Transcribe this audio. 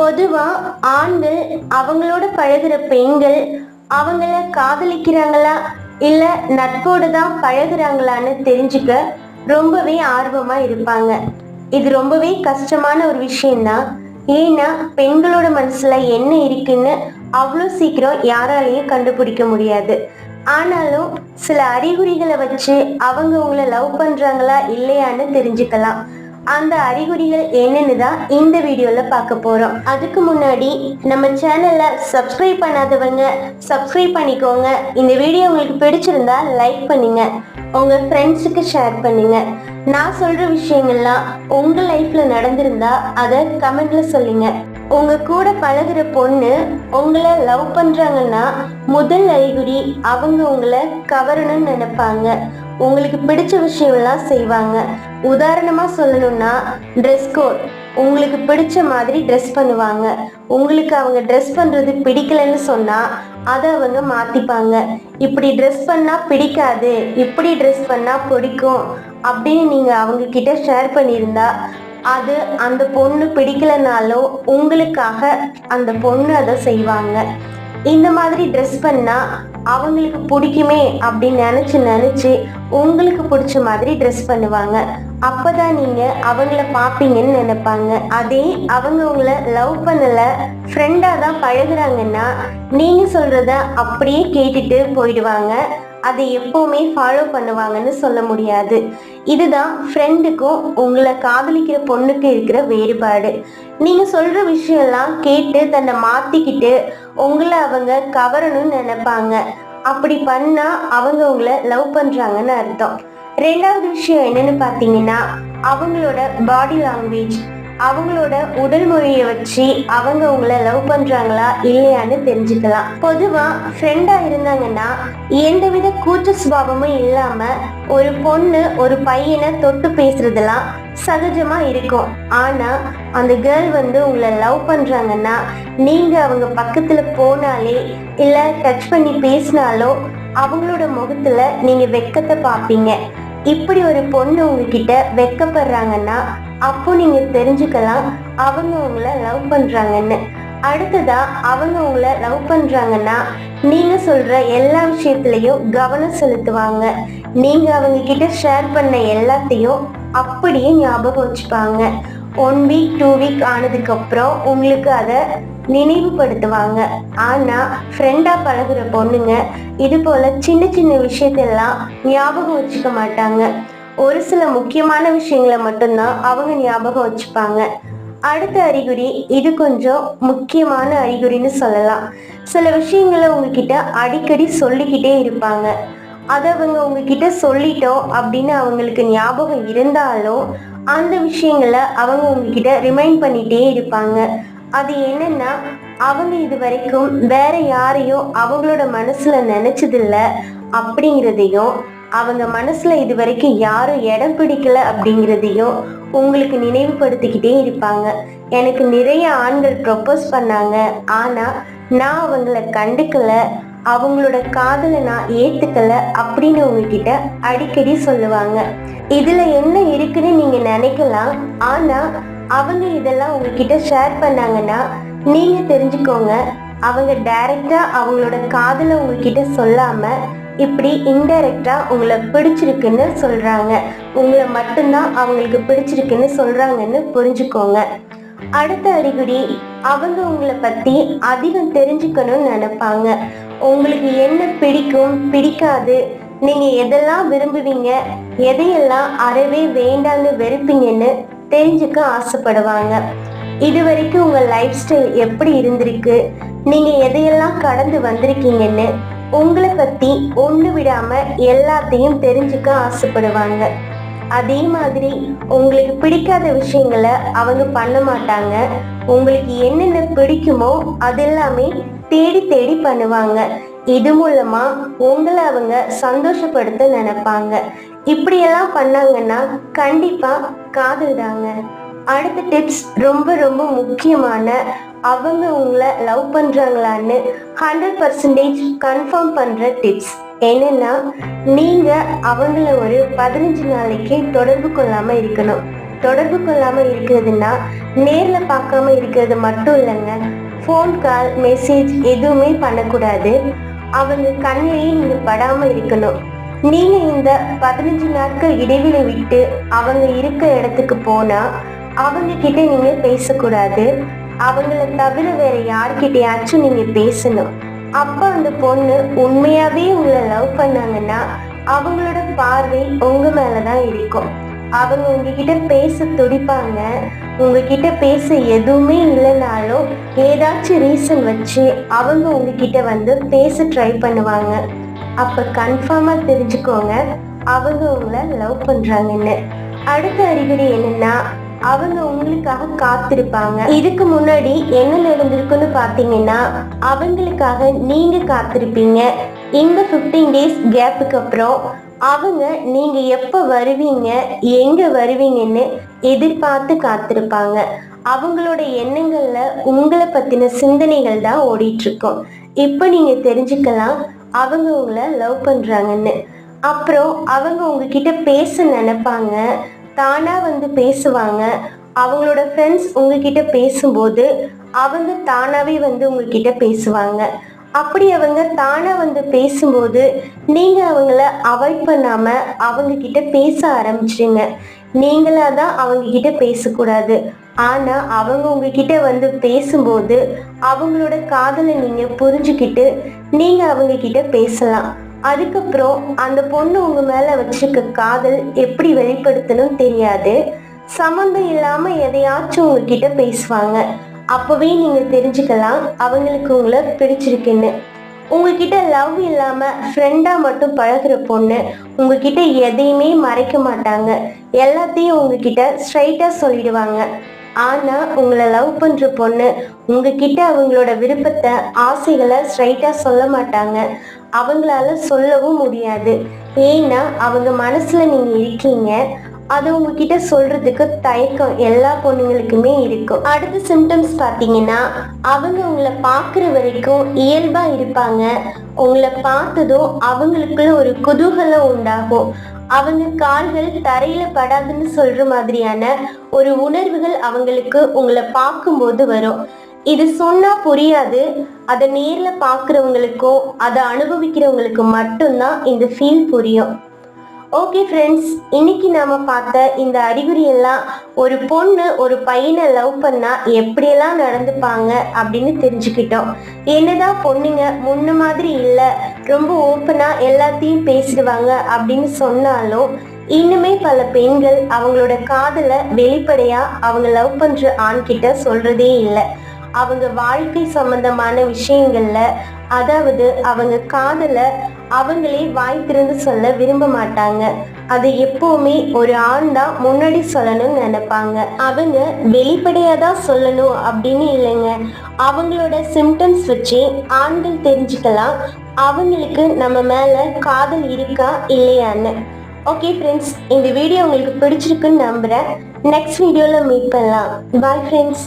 பொதுவாக ஆண்கள் அவங்களோட பழகுற பெண்கள் அவங்கள காதலிக்கிறாங்களா இல்லை நட்போடு தான் பழகுறாங்களான்னு தெரிஞ்சுக்க ரொம்பவே ஆர்வமாக இருப்பாங்க. இது ரொம்பவே கஷ்டமான ஒரு விஷயம்தான். ஏன்னா பெண்களோட மனசுல என்ன இருக்குன்னு அவ்வளோ சீக்கிரம் யாராலையும் கண்டுபிடிக்க முடியாது. ஆனாலும் சில அறிகுறிகளை வச்சு அவங்க உங்களை லவ் பண்றாங்களா இல்லையான்னு தெரிஞ்சுக்கலாம். அந்த அறிகுறிகள் என்னன்னு தான் இந்த வீடியோல பார்க்க போறோம். அதுக்கு முன்னாடி நம்ம சேனலை சப்ஸ்கிரைப் பண்ணாதவங்க சப்ஸ்கிரைப் பண்ணிக்கோங்க. இந்த வீடியோ உங்களுக்கு பிடிச்சிருந்தா லைக் பண்ணுங்க. உங்க ஃப்ரெண்ட்ஸுக்கு ஷேர் பண்ணுங்க. நான் சொல்ற விஷயங்கள்லாம் உங்க லைஃப்ல நடந்திருந்தா அதை கமெண்ட்ல சொல்லுங்க. உங்க கூட பழகுற பொண்ணு உங்களை லவ் பண்றாங்கன்னா முதல் அறிகுறி அவங்க உங்களை கவரணும்னு நினைப்பாங்க. உங்களுக்கு பிடிச்ச விஷயம்லாம் செய்வாங்க. உதாரணமா சொல்லணும்னா ட்ரெஸ் கோட் உங்களுக்கு பிடிச்ச மாதிரி ட்ரெஸ் பண்ணுவாங்க. உங்களுக்கு அவங்க ட்ரெஸ் பண்றது பிடிக்கலன்னு சொன்னா அதை அவங்க மாத்திப்பாங்க. இப்படி ட்ரெஸ் பண்ணா பிடிக்காது இப்படி ட்ரெஸ் பண்ணா பிடிக்கும் அப்படின்னு நீங்க அவங்க கிட்ட ஷேர் பண்ணியிருந்தா அது அந்த பொண்ணு பிடிக்கலனாலும் உங்களுக்காக அந்த பொண்ணு அதை செய்வாங்க. இந்த மாதிரி ட்ரெஸ் பண்ணா அவங்களுக்கு பிடிக்குமே அப்படின்னு நினச்சி நினச்சி உங்களுக்கு பிடிச்ச மாதிரி ட்ரெஸ் பண்ணுவாங்க. அப்பதான் நீங்க அவங்கள பார்ப்பீங்கன்னு நினைப்பாங்க. அதே அவங்க உங்களை லவ் பண்ணல ஃப்ரெண்டா தான் பழகுறாங்கன்னா நீங்க சொல்றத அப்படியே கேட்டுட்டு போயிடுவாங்க. அதை எப்பவுமே ஃபாலோ பண்ணுவாங்கன்னு சொல்ல முடியாது. இதுதான் ஃப்ரெண்டுக்கும் உங்களை காதலிக்கிற பொண்ணுக்கு இருக்கிற வேறுபாடு. நீங்க சொல்ற விஷயம்லாம் கேட்டு தன்னை மாத்திக்கிட்டு உங்களை அவங்க கவரணும்னு நினைப்பாங்க. அப்படி பண்ணா அவங்க உங்களை லவ் பண்றாங்கன்னு அர்த்தம். ரெண்டாவது விஷயம் என்னன்னு பார்த்தீங்கன்னா அவங்களோட பாடி லாங்குவேஜ் அவங்களோட உடல் மொழியை வச்சு அவங்க உங்களை லவ் பண்றாங்களா இல்லையான்னு தெரிஞ்சுக்கலாம். பொதுவா ஃப்ரெண்டா இருந்தாங்கன்னா எந்தவித கூச்ச சுபாவமும் இல்லாம ஒரு பொண்ணு ஒரு பையனை தொட்டு பேசுறதெல்லாம் சகஜமா இருக்கும். ஆனா அந்த கேர்ள் வந்து உங்களை லவ் பண்றாங்கன்னா நீங்க அவங்க பக்கத்துல போனாலே இல்ல டச் பண்ணி பேசினாலோ அவங்களோட முகத்துல நீங்க வெக்கத்தை பார்ப்பீங்க. இப்படி ஒரு பொண்ணு உங்ககிட்ட வெக்கப்படுறாங்கன்னா அப்போ நீங்க தெரிஞ்சுக்கலாம் அவங்க உங்களை லவ் பண்றாங்கன்னு. அடுத்ததா அவங்க உங்களை லவ் பண்றாங்கன்னா நீங்க சொல்ற எல்லா விஷயத்திலையும் கவனம் செலுத்துவாங்க. நீங்க அவங்க கிட்ட ஷேர் பண்ண எல்லாத்தையும் அப்படியே ஞாபகம் வச்சுப்பாங்க. ஒன் வீக் டூ வீக் ஆனதுக்கு அப்புறம் உங்களுக்கு அதை நினைவுபடுத்துவாங்க. ஆனா ஃப்ரெண்டா பழகுற பொண்ணுங்க இது போல சின்ன சின்ன விஷயத்தெல்லாம் ஞாபகம் வச்சுக்க மாட்டாங்க. ஒரு சில முக்கியமான விஷயங்களை மட்டும்தான் அவங்க ஞாபகம் வச்சுப்பாங்க. அடுத்த அறிகுறி இது கொஞ்சம் முக்கியமான அறிகுறின்னு சொல்லலாம். சில விஷயங்களை உங்ககிட்ட அடிக்கடி சொல்லிக்கிட்டே இருப்பாங்க. அதை அவங்க உங்ககிட்ட சொல்லிட்டோம் அப்படின்னு அவங்களுக்கு ஞாபகம் இருந்தாலும் அந்த விஷயங்களை அவங்க உங்ககிட்ட ரிமைண்ட் பண்ணிட்டே இருப்பாங்க. அது என்னன்னா அவங்க இது வரைக்கும் வேற யாரையும் அவங்களோட மனசுல நினைச்சதில்ல அப்படிங்கிறதையும் அவங்க மனசுல இது வரைக்கும் யாரும் இடம் பிடிக்கல அப்படிங்கிறதையும் உங்களுக்கு நினைவுபடுத்திக்கிட்டே இருப்பாங்க. எனக்கு நிறைய ஆண்கள் ப்ரொப்போஸ் பண்ணாங்க. ஆனா நான் அவங்கள கண்டுக்கல. அவங்களோட காதலை நான் ஏத்துக்கல அப்படின்னு உங்ககிட்ட அடிக்கடி சொல்லுவாங்க. இதுல என்ன இருக்குன்னு நீங்க நினைக்கலாம். ஆனா அவங்க இதெல்லாம் உங்ககிட்ட ஷேர் பண்ணாங்கன்னா நீங்க தெரிஞ்சுக்கோங்க. அவங்க டைரக்டா அவங்களோட காதலை உங்ககிட்ட சொல்லாம இப்படி இன்டைரக்டா உங்களை பிடிச்சிருக்குன்னு சொல்றாங்க. உங்களை மட்டும்தான் அவங்களுக்கு பிடிச்சிருக்குன்னு சொல்றாங்கன்னு புரிஞ்சுக்கோங்க. அடுத்த அறிகுறி அவங்க உங்களை பத்தி அதிகம் தெரிஞ்சுக்கணும்னு நினைப்பாங்க. உங்களுக்கு என்ன பிடிக்கும் பிடிக்காது நீங்க எதெல்லாம் விரும்புவீங்க எதையெல்லாம் அறவே வேண்டான்னு வெறுப்பீங்கன்னு தெரிஞ்சுக்க ஆசைப்படுவாங்க. இது வரைக்கும் உங்க லைஃப் ஸ்டைல் எப்படி இருந்திருக்கு? நீங்க எதையெல்லாம் கடந்து வந்திருக்கீங்கன்னு உங்களை பத்தி ஒண்ணு விடாம எல்லாத்தையும் தெரிஞ்சுக்க ஆசைப்படுவாங்க. அதே மாதிரி உங்களுக்கு பிடிக்காத விஷயங்களை அவங்க பண்ண மாட்டாங்க. உங்களுக்கு என்னென்ன பிடிக்குமோ அதெல்லாமே தேடி தேடி பண்ணுவாங்க. இது மூலமா உங்களை அவங்க சந்தோஷப்படுத்த நினைப்பாங்க. இப்படியெல்லாம் பண்ணாங்கன்னா கண்டிப்பா காதல் தாங்க. அடுத்த டிப்ஸ் ரொம்ப ரொம்ப முக்கியமான அவங்க உங்களை லவ் பண்றாங்களான்னு ஹண்ட்ரட் பர்சன்டேஜ் கன்ஃபார்ம் பண்ற டிப்ஸ் என்னன்னா நீங்க அவங்கள ஒரு பதினஞ்சு நாளைக்கு தொடர்பு கொள்ளாம இருக்கணும். தொடர்பு கொள்ளாம இருக்கிறதுனா நேர்ல பார்க்காம இருக்கிறது மட்டும் இல்லைங்க. ஃபோன் கால் மெசேஜ் எதுவுமே பண்ணக்கூடாது. அவங்க கண்ணிலேயே நீங்க படாம இருக்கணும். நீங்க இந்த பதினஞ்சு நாட்கள் இடைவெளி விட்டு அவங்க இருக்க இடத்துக்கு போனா அவங்க கிட்ட நீங்க பேசக்கூடாது. அவங்கள தவிர வேற யார்கிட்டயாச்சும் நீங்க பேசணும். அப்ப அந்த பொண்ணு உண்மையாவே உங்களை லவ் பண்ணாங்கன்னா அவங்களோட பார்வை உங்க மேலதான் இருக்கும். அவங்க உங்ககிட்ட பேச துடிப்பாங்க. உங்ககிட்ட பேச எதுவுமே இல்லைனாலும் ஏதாச்சும் ரீசன் வச்சு அவங்க உங்ககிட்ட வந்து பேச ட்ரை பண்ணுவாங்க. அப்ப கன்ஃபார்மா தெரிஞ்சுக்கோங்க. அவங்க உங்களை லவ் பண்றாங்கன்னு. அடுத்த அறிகுறி என்னன்னா அவங்க உங்களுக்காக காத்திருப்பாங்க. இதுக்கு முன்னாடி என்ன நடந்திருக்குன்னு பாத்தீங்கன்னா அவங்களுக்காக நீங்க காத்திருப்பீங்க. இந்த 15 டேஸ் கேப்புக்கு அப்புறம் அவங்க நீங்க எப்ப வருவீங்க எங்க வருவீங்கன்னு எதிர்பார்த்து காத்திருப்பாங்க. அவங்களோட எண்ணங்கள்ல உங்களை பத்தின சிந்தனைகள் தான் ஓடிட்டு இருக்கும். இப்போ நீங்க தெரிஞ்சுக்கலாம் அவங்க உங்களை லவ் பண்ணுறாங்கன்னு அப்புறம் அவங்க உங்ககிட்ட பேச நினைப்பாங்க. தானாக வந்து பேசுவாங்க. அவங்களோட ஃப்ரெண்ட்ஸ் உங்ககிட்ட பேசும்போது அவங்க தானாகவே வந்து உங்ககிட்ட பேசுவாங்க. அப்படி அவங்க தானாக வந்து பேசும்போது நீங்கள் அவங்கள அவாய்ட் பண்ணாமல் அவங்க கிட்ட பேச ஆரம்பிச்சிடுங்க நீங்களாக தான் அவங்கக்கிட்ட பேசக்கூடாது. ஆனா அவங்க உங்ககிட்ட வந்து பேசும்போது அவங்களோட காதலை நீங்க புரிஞ்சுக்கிட்டு நீங்க அவங்க கிட்ட பேசலாம். அதுக்கப்புறம் அந்த பொண்ணு உங்க மேல வச்சிருக்க காதல் எப்படி வெளிப்படுத்தணும் தெரியாது. சம்மந்தம் இல்லாம எதையாச்சும் உங்ககிட்ட பேசுவாங்க. அப்பவே நீங்க தெரிஞ்சுக்கலாம் அவங்களுக்கு உங்களை பிடிச்சிருக்குன்னு. உங்ககிட்ட லவ் இல்லாம ஃப்ரெண்டா மட்டும் பழகுற பொண்ணு உங்ககிட்ட எதையுமே மறைக்க மாட்டாங்க. எல்லாத்தையும் உங்ககிட்ட ஸ்ட்ரைட்டா சொல்லிடுவாங்க. ஆனா உங்களை லவ் பண்ற பொண்ணு உங்ககிட்ட அவங்களோட விருப்பத்தை ஆசைகளை ஸ்ட்ரைட்டா சொல்ல மாட்டாங்க. அவங்களால சொல்லவும் முடியாது. ஏன்னா அவங்க மனசுல நீங்க இருக்கீங்க. அது உங்ககிட்ட சொல்றதுக்கு தயக்கம் எல்லா பொண்ணுங்களுக்குமே இருக்கும். அடுத்த சிம்டம்ஸ் பார்த்தீங்கன்னா அவங்க உங்களை பார்க்குற வரைக்கும் இயல்பா இருப்பாங்க. உங்களை பார்த்ததும் அவங்களுக்குள்ள ஒரு குதூகலம் உண்டாகும். அவங்க கால்கள் தரையில படாதுன்னு சொல்ற மாதிரியான ஒரு உணர்வுகள் அவங்களுக்கு உங்களை பார்க்கும்போது வரும். இது சொன்னா புரியாது. அதை நேர்ல பார்க்குறவங்களுக்கும் அதை அனுபவிக்கிறவங்களுக்கு மட்டும்தான் இந்த ஃபீல் புரியும். ஓகே ஃப்ரெண்ட்ஸ் இன்னைக்கு நாம பார்த்த இந்த அறிகுறி எல்லாம் ஒரு பொண்ணு ஒரு பையனை லவ் பண்ணா எப்படியெல்லாம் நடந்துப்பாங்க அப்படின்னு தெரிஞ்சுக்கிட்டோம். என்னதான் பொண்ணுங்க முன்ன மாதிரி இல்லை ரொம்ப ஓப்பனா எல்லாத்தையும் பேசிடுவாங்க அப்படின்னு சொன்னாலும் இன்னுமே பல பெண்கள் அவங்களோட காதலை வெளிப்படையா அவங்க லவ் பண்ற ஆண்கிட்ட சொல்றதே இல்லை. அவங்க வாழ்க்கை சம்பந்தமான விஷயங்கள்ல அதாவது அவங்க காதலை அவங்களே வாய் திறந்து சொல்ல விரும்ப மாட்டாங்க. அது எப்பவுமே ஒரு ஆண் தான் முன்னாடி சொல்லணும்னு நினைப்பாங்க. அவங்க வெளிப்படையா தான் சொல்லணும் அப்படின்னு இல்லைங்க. அவங்களோட சிம்டம்ஸ் வச்சு ஆண்கள் தெரிஞ்சுக்கலாம். அவங்களுக்கு நம்ம மேல காதல் இருக்கா இல்லையான்னு. ஓகே ஃப்ரெண்ட்ஸ் இந்த வீடியோ உங்களுக்கு பிடிச்சிருக்குன்னு நம்புறேன். நெக்ஸ்ட் வீடியோவில் மீட் பண்ணலாம். Bye friends